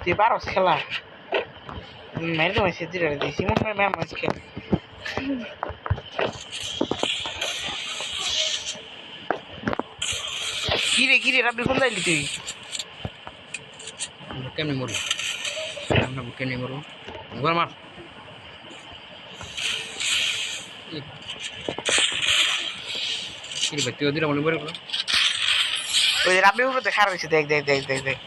তুই পারস খেলা মেরে তো মেসে দিলে দিছি মনে হয় ম্যাম মাছ খেলে কিরে কিরে রাব্বি কোন যাইলি তুই কেমনি মরবো আমরা কেমনি মরবো ঘর মার কি ভাই তুই ওদিকে মনে করে ওই রাব্বি উপরে দেখা রয়েছে দেখ দেখ দেখ দেখ দেখ।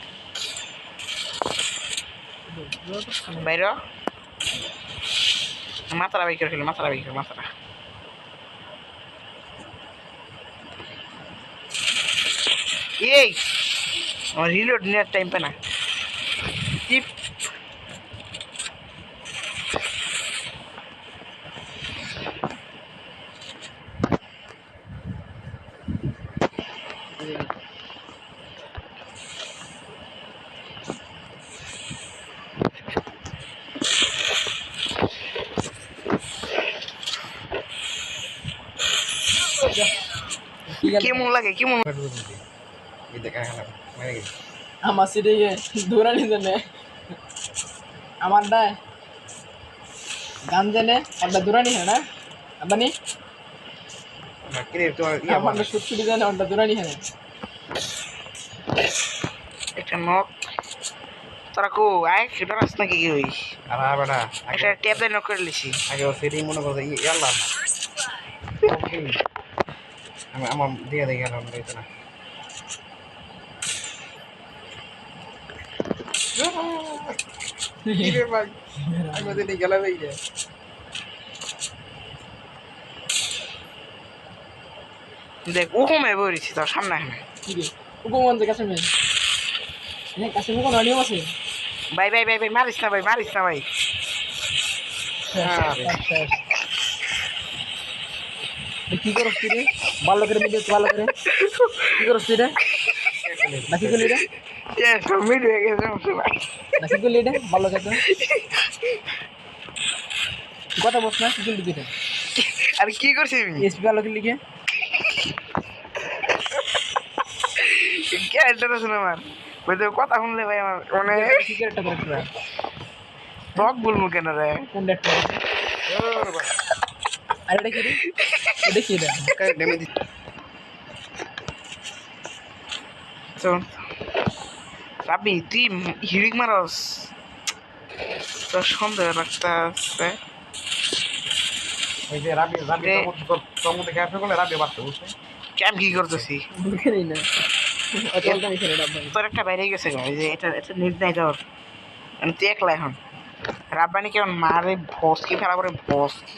বাইর। মাথাটা বাই করে ফেলে, মাথাটা বাই মাথাটা। এই! আমার রিলোড নেওয়ার টাইম পে না। কেমন লাগে কেমন? এই দেখা গেল মারা গেছি আমার সিটে গিয়ে দৌড়ানি জেনে আমার ডায় গান জেনে একটা দৌড়ানি হয় না। ইয়া আমার সুটসুটি জানে ওটা দৌড়ানি হয় একটা নক তোরা কো আয় সেটা রাস নাকি কি হই আর বেটা একটা ট্যাব দিয়ে নক করে লিছি। আগে ও সেটাই মনে করছে ইয়াল্লা না। আমার দিয়ে দেখে গেলাম রয়েছে না। ভাই আমি গেলাম এই দেখ ও কমে তোর সামনে হ্যাঁ ভাই ভাই ভাই ভাই মারিস না ভাই মারিস না ভাই। কি করস তুই রে? ভালো করে মিলে ভালো করে কি করস তুই রে? নাকি করলি রে? এ সমিট হয়ে গেছে নাকি করলি রে? ভালো করে কথা বস না কি করলি তুই আর কি করছি আমি এসপি ভালো কে না আমার ওই কথা শুনলে ভাই আমার মানে কি ক্যারেক্টার করে তক বলব কেন রে? কোন ডেটটা আর এটা কি রে? এটা কি রে ডেমে দি শোন রাবি তুই হিরিক মারস তোর সন্দেহ রাখতে আছে ওই যে রাবি রাবি রাবি বাড়তে কি করতেছি না তোর একটা বাইরে গেছে কেন? যে এটা এটা নিট নাই তোর মানে তুই একলা এখন রাব্বানি কেমন মারে ভস কি ফেলা করে ভস কি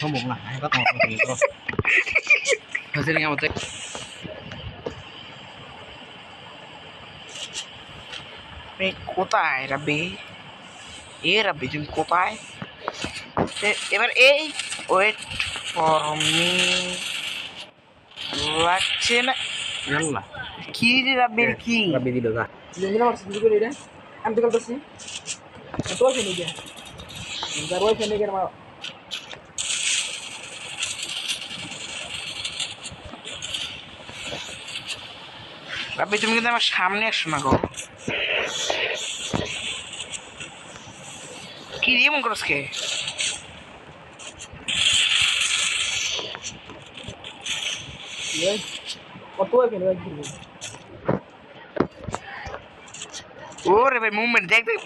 আয় আরে লাগি না রে সম্ভব না এটা তো হচ্ছে নাকি আমাদের আমি কোথায়? রাব্বি এ রাব্বি তুমি কোথায় এবার এই ওয়েট ফর মি লাগছে না ইয়াল্লা কি রে রাব্বির কি রাবি দিল যা জঙ্গিনা মারছিস কি করে রে আমি তো করতেছি তো আছে নি কে যার ওই ফেনে গের মা রাব্বি তুমি কিন্তু আমার সামনে আসো না গো। কি রে করস কে কত ওই ফেনে গের ওরে ভাই মুভমেন্ট দেখ দেখ।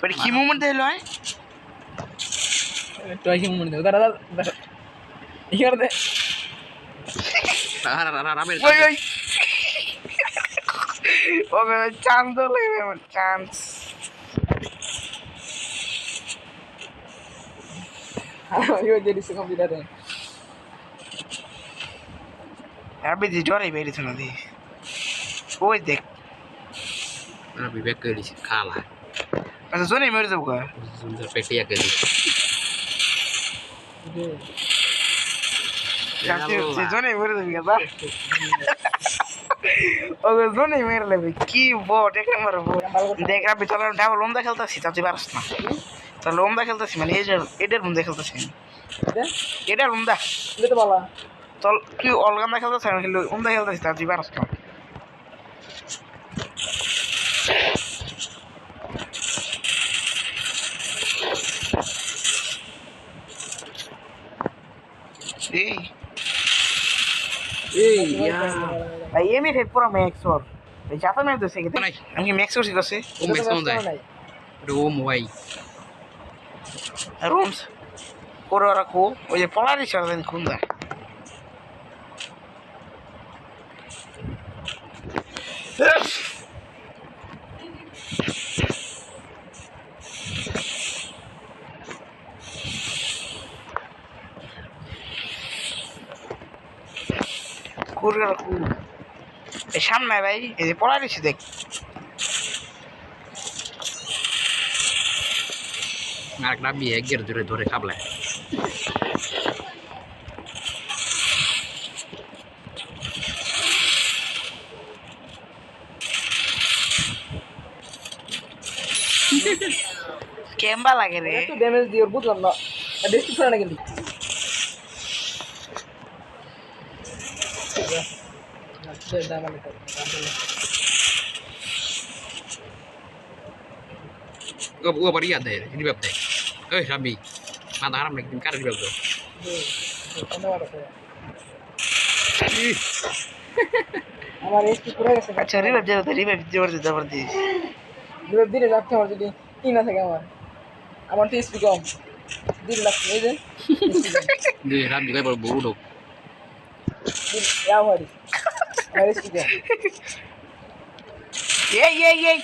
বাট কি মুভমেন্ট দিল হয় তো আইছি মনে দাও দাদা দাদা ইয়ার দে। রাবের ওই ওই। ওকে চান্স তো লাগবে আমার chance Yo jadi suka beda deh. Tapi di juara ini itu nanti. Oh dek. Tapi baik kali sih kalah. Masa soalnya mau itu buka? Sudah peti ya kali. Jadi, sezonya mau itu buka? Okay জোনে মেরে নেবে। কি বট এক নম্বর বট। দেখ রাবি চল double লোমদা খেলতেছি তা তুই পারস না। তো লোমদা খেলতেছি মানে এই যে এটার লোমদা খেলতেছি এটা লোমদা এটা তো বলা চল তুই অলগান্দা খেলতেছি আমি খেলি লোমদা খেলতেছি তা তুই পারস না। এই। এই ইয়া। ভাই এমই ফেভ পুরো ম্যাক্স ওর ভাই যাতা ম্যাক্স দছে কি নাই। আমি কি ম্যাক্স করছি দছে ও ম্যাক্স মন যায় রোম ওয়াই রোমস করে রাখো ওই যে পলারিস দেন খুন যায় Corre এই সামনে ভাই এই যে পলারিছি দেখ। আর একটা বিয়ে একগের ধরে ধরে খাবলে। কেম্বা লাগে রে। একটু ড্যামেজ দিয়ে বুঝলাম না। ডিসক্রিপশনে না কিন্তু। gue beri ada ya ini bab deh eh sambi mana haram lagi tingkar di bab tuh আমার একটু পুরো গেছে আচ্ছা রিভাইভ যাও তো রিভাইভ দিতে পারছি তারপর দিস। রিভাইভ দিলে রাখতে আমার যদি তিন আছে আমার? আমার তো স্পিড কম। দিন লাগছে এই যে। দুই রাত দিলে আমার এসপি কম এই এই এই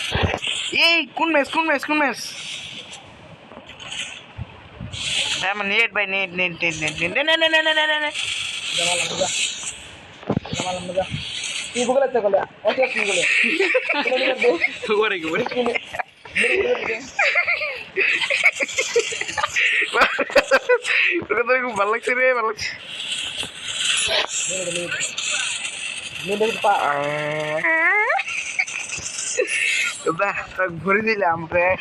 এই কোন ম্যাচ কোন ম্যাচ কোন ম্যাচ আমার নেট ভাই net net net net net net net net net net জামালাম মজা জামালাম মজা কি বলে তো গলে ওকে কি বলে ওরে কি ওরে ওকে তো খুব ভালো লাগছে রে ভালো লাগছে Middle pa ang... Ah. diba? Pag-buri nila, pre.